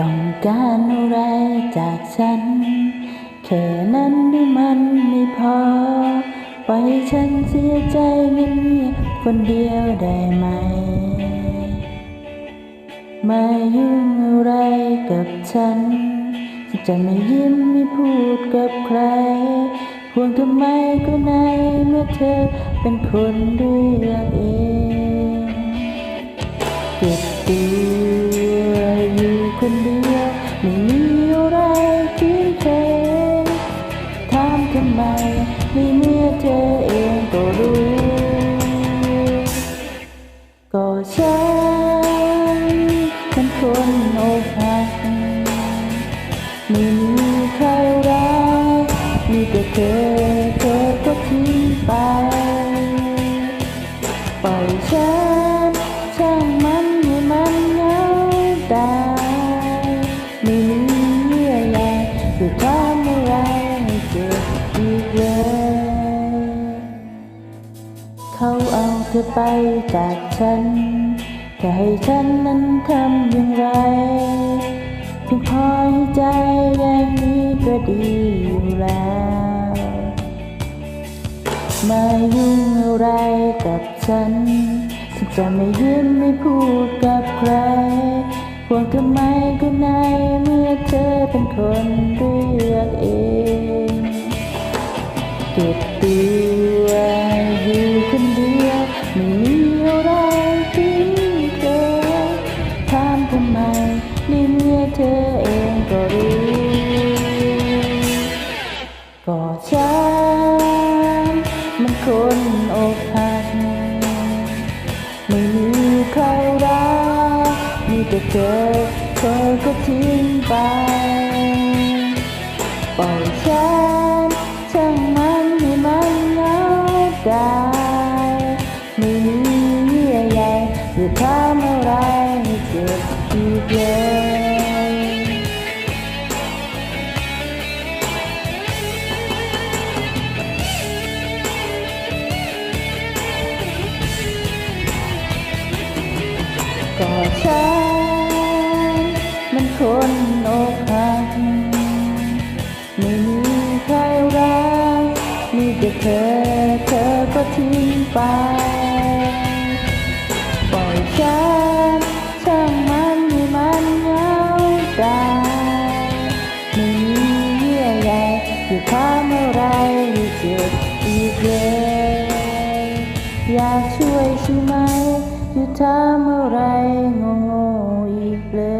ต้องการอะไรจากฉัน แค่นั้นนี่มันไม่พอ ปล่อยฉันเสียใจเงียบๆคนเดียวได้ไหมมายุ่งอะไรกับฉันฉัน จะไม่ยิ้มไม่พูดกับใครห่วงทำไมก็ในเมื่อเธอเป็นคนเลือกเองเก็บตัว คนเดียวไม่มีอะไรคืนเคงถามทำไมในเมื่อเธอเองก็รู้ ก็ฉันเป็นคนอกหักไม่มีใครรักมีแต่เธอ เธอไปจากฉัน จะให้ฉันนั้นทำอย่างไรเพียงพอให้ใจอย่างนี้ก็ดีอยู่แล้วมายุ่งอะไรกับฉันฉันจะไม่ยิ้มไม่พูดกับใครห่วงทำไมก็ในเมื่อเธอเป็นคนเลือกเองเก็บตั ไม่มีใครรักมีแต่เธอเธอก็ทิ้งไปปล่อยฉันช่างมันให้มันเหงาได้ไม่มีเยื่อใยจะทำอะไรให้เจ็บอีกเลย ก็ฉันมันคนอกหักไม่มีใครรักมีแต่เธอเธอก็ทิ้งไปปล่อยฉันช่างมันให้มันเหงาได้ไม่มีเยื่อใยจะทำอะไรให้เจ็บอีกเลยอยากช่วยใช่ไหม จะทำอะไรงงอีกเลย